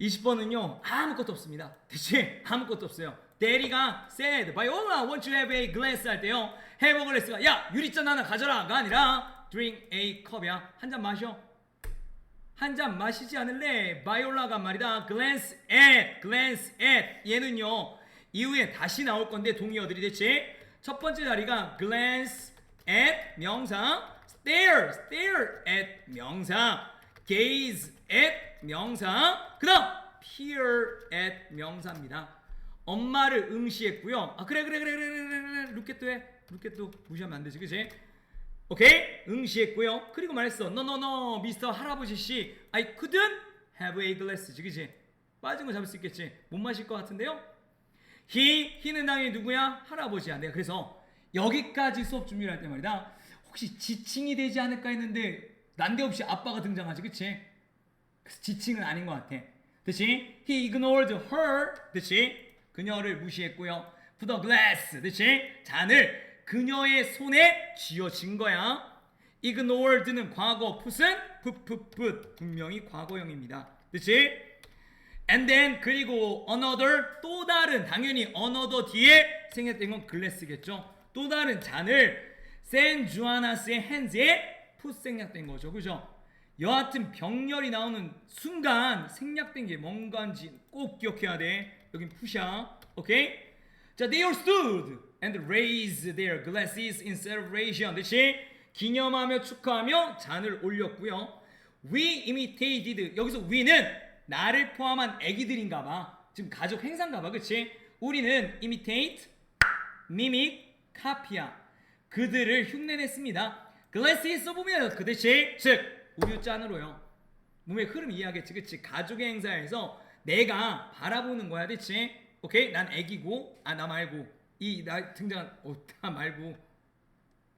20번은요 아무것도 없습니다. 대체 아무것도 없어요. 대리가 said, Viola, won't you have a glass 할 때요. have a glass가 야 유리잔 하나 가져라가 아니라 drink a cup이야. 한 잔 마셔. 한 잔 마시지 않을래? 바이올라가 말이다. glance at, glance at. 얘는요 이후에 다시 나올 건데 동의어들이 대체 첫 번째 자리가 glance at 명사, stare, stare at 명사, gaze at 명사, 그다음 peer at 명사입니다. 엄마를 응시했고요. 아 그래 그래 그래 그래 그래 그래 루켓도 해. 루켓도 무시하면 안 되지, 그지? 오케이 응시했고요. 그리고 말했어. No no 미스터 할아버지 씨, I couldn't have a glass, 그지? 빠진 거 잡을 수 있겠지. 못 마실 것 같은데요. he, he는 당연히 누구야? 할아버지야. 내가 그래서 여기까지 수업 준비를 할 때 말이다. 혹시 지칭이 되지 않을까 했는데 난데없이 아빠가 등장하지, 그치? 그래서 지칭은 아닌 것 같아. 그치? He ignored her, 그치? 그녀를 무시했고요. Put a glass, 그치? 잔을 그녀의 손에 쥐어진 거야. ignored는 과거, put은 put, put, put. 분명히 과거형입니다. 그치? And then 그리고 another 또 다른 당연히 another 뒤에 생겼던 건 글래스겠죠. 또 다른 잔을 샌 주아나스의 핸즈에 풋 생략된 거죠. 그죠? 여하튼 병렬이 나오는 순간 생략된 게 뭔가인지 꼭 기억해야 돼. 여긴 푸샤. 오케이? 자, they all stood and raised their glasses in celebration. 그렇지? 기념하며 축하하며 잔을 올렸고요. We imitated. 여기서 we는 나를 포함한 애기들인가 봐. 지금 가족 행사인가 봐. 그렇지? 우리는 imitate, mimic, copy야. 그들을 흉내냈습니다. Glasses 써보면 그 대신 즉 우유잔으로요. 몸의 흐름 이해하겠지, 그치? 가족의 행사에서 내가 바라보는 거야, 그치? 오케이? 난 애기고, 아, 나 말고, 이, 나 등장한, 어, 나 말고.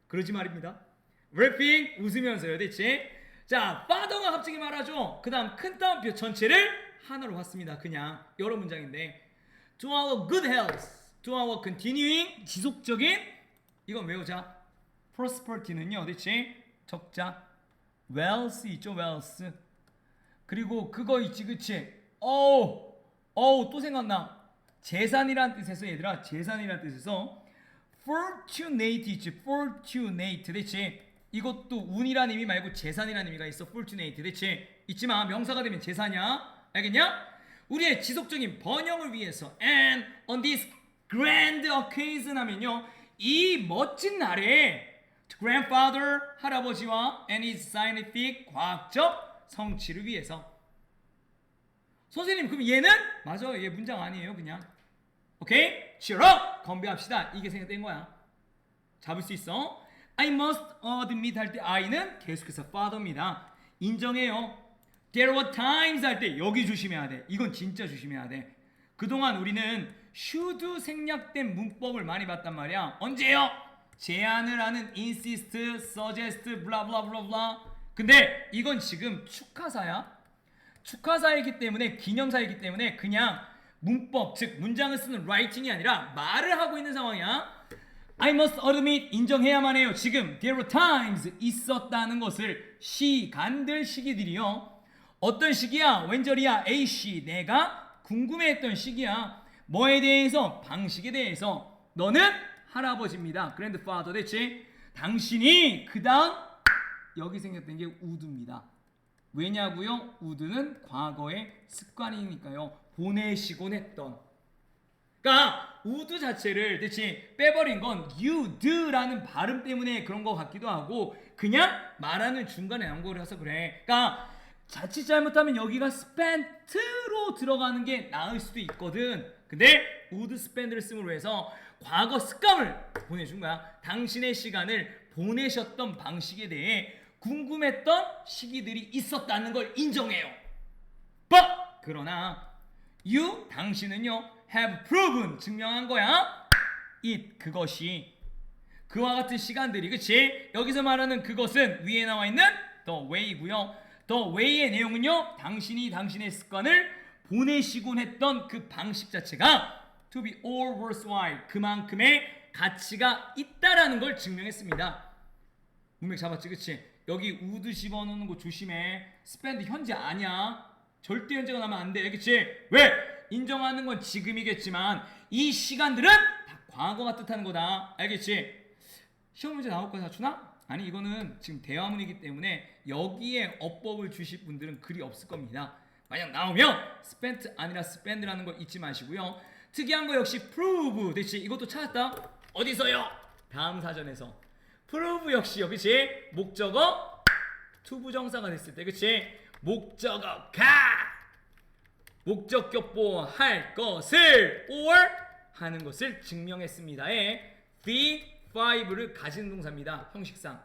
그러지 말입니다. 래핑, 웃으면서요, 그치? 자, 파더가 갑자기 말하죠. 그 다음 큰 따옴표 전체를 하나로 봤습니다. 그냥, 여러 문장인데. To our good health, to our continuing, 지속적인, 이건 외우자. Prosperity는요, 그치? 적자. wealth 있죠, wealth. 그리고 그거 있지, 그치? 어우, 어우, 또 생각나. 재산이란 뜻에서 얘들아, 재산이란 뜻에서 fortunate 있지, fortunate, 그치? 이것도 운이란 의미 말고 재산이란 의미가 있어, fortunate, 그치? 있지만 명사가 되면 재산이야, 알겠냐? 우리의 지속적인 번영을 위해서 and on this grand occasion 하면요, 이 멋진 날에 grandfather 할아버지와 and his scientific 과학적 성취를 위해서. 선생님 그럼 얘는? 맞아 얘 문장 아니에요 그냥. 오케이? Cheer up! 건배합시다. 이게 생각된 거야. 잡을 수 있어? I must admit 할 때 I는 계속해서 father입니다. 인정해요. There were times 할 때 여기 조심해야 돼. 이건 진짜 조심해야 돼. 그동안 우리는 should 생략된 문법을 많이 봤단 말이야. 언제요? 제안을 하는 insist, suggest, blah. 근데 이건 지금 축하사야. 축하사이기 때문에 기념사이기 때문에 그냥 문법 즉 문장을 쓰는 writing이 아니라 말을 하고 있는 상황이야. I must admit 인정해야만 해요. 지금 there were times 있었다는 것을 시간들 시기들이요. 어떤 시기야? 웬절이야? A 씨 내가 궁금해했던 시기야. 뭐에 대해서? 방식에 대해서. 너는 할아버지입니다. grandfather 됐지? 당신이 그 다음 여기 생겼던 게 우드입니다. 왜냐고요? 우드는 과거의 습관이니까요. 보내시곤 했던. 그러니까 우드 자체를 대체 빼버린 건 you드라는 발음 때문에 그런 것 같기도 하고 그냥 말하는 중간에 나온 거라서 그래. 그러니까 자칫 잘못하면 여기가 spent로 들어가는 게 나을 수도 있거든. 근데 우드 spent를 쓰므로 해서 과거 습관을 보내준 거야. 당신의 시간을 보내셨던 방식에 대해 궁금했던 시기들이 있었다는 걸 인정해요. But 그러나 you 당신은요 have proven 증명한 거야. it 그것이 그와 같은 시간들이 그치? 여기서 말하는 그것은 위에 나와 있는 the way고요. the way의 내용은요 당신이 당신의 습관을 보내시곤 했던 그 방식 자체가 to be all worthwhile 그만큼의 가치가 있다라는 걸 증명했습니다. 문맥 잡았지 그치? 여기 우드 집어넣는 거 조심해. 스펜드 현재 아니야. 절대 현재가 나면 안 돼. 그치? 왜? 인정하는 건 지금이겠지만 이 시간들은 다 과거가 뜻하는 거다. 알겠지? 시험 문제 나올 거야, 사춘아? 아니 이거는 지금 대화문이기 때문에 여기에 어법을 주실 분들은 글이 없을 겁니다. 만약 나오면 spent 아니라 spend라는 거 잊지 마시고요. 특이한 거 역시 prove. 대체 이것도 찾았다. 어디서요? 다음 사전에서. prove 역시요. 그치? 목적어 투부정사가 됐을 때 그치? 목적어 가 목적격보 할 것을 or 하는 것을 증명했습니다에 the five를 가진 동사입니다 형식상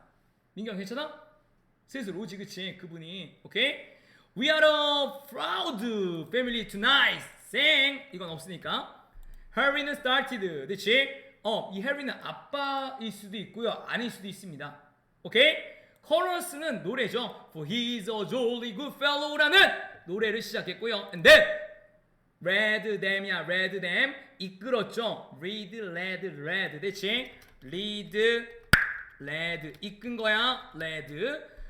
민경 괜찮아? 슬슬 오지 그치 그분이 오케이 We are a proud family tonight 생 이건 없으니까 Harry는 started 그치? 어이 Harry는 아빠일 수도 있고요 아닐 수도 있습니다 오케이 코러스는 노래죠 For he's a jolly good fellow라는 노래를 시작했고요 and then Red Dam이야 Red Dam 이끌었죠 Read, Led, Red 대체 Lead, Led 이끈 거야 Led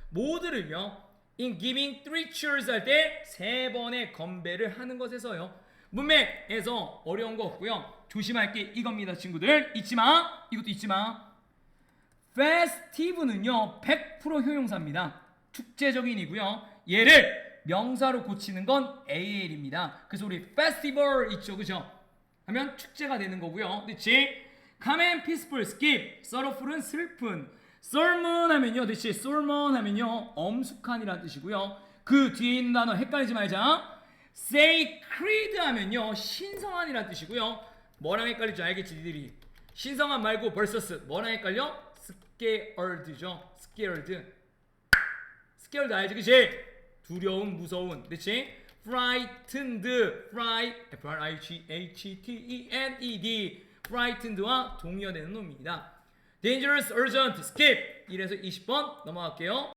모두를요 In giving three cheers 할 때 세 번의 건배를 하는 것에서요 문맥에서 어려운 거 없고요 조심할 게 이겁니다 친구들 잊지 마 이것도 잊지 마 festive는요 100% 효용사입니다. 축제적인이고요. 얘를 명사로 고치는 건 AL입니다. 그래서 우리 festival 있죠, 그죠? 하면 축제가 되는 거고요. 그렇지? Come and peaceful skip. sorrowful은 슬픈. sermon 하면요, 그렇지? sermon 하면요 엄숙한이라는 뜻이고요. 그 뒤에 있는 단어 헷갈리지 말자. Sacred 하면요 신성한이라는 뜻이고요. 뭐랑 헷갈릴 줄 알겠지, 니들이. 신성한 말고 versus 뭐랑 헷갈려? scared죠. scared. scared 알지, 그치? 두려움, 무서운, 그치? frightened, fright, f-r-i-g-h-t-e-n-e-d, frightened와 동의어되는 놈입니다. dangerous, urgent, skip. 이래서 20번 넘어갈게요.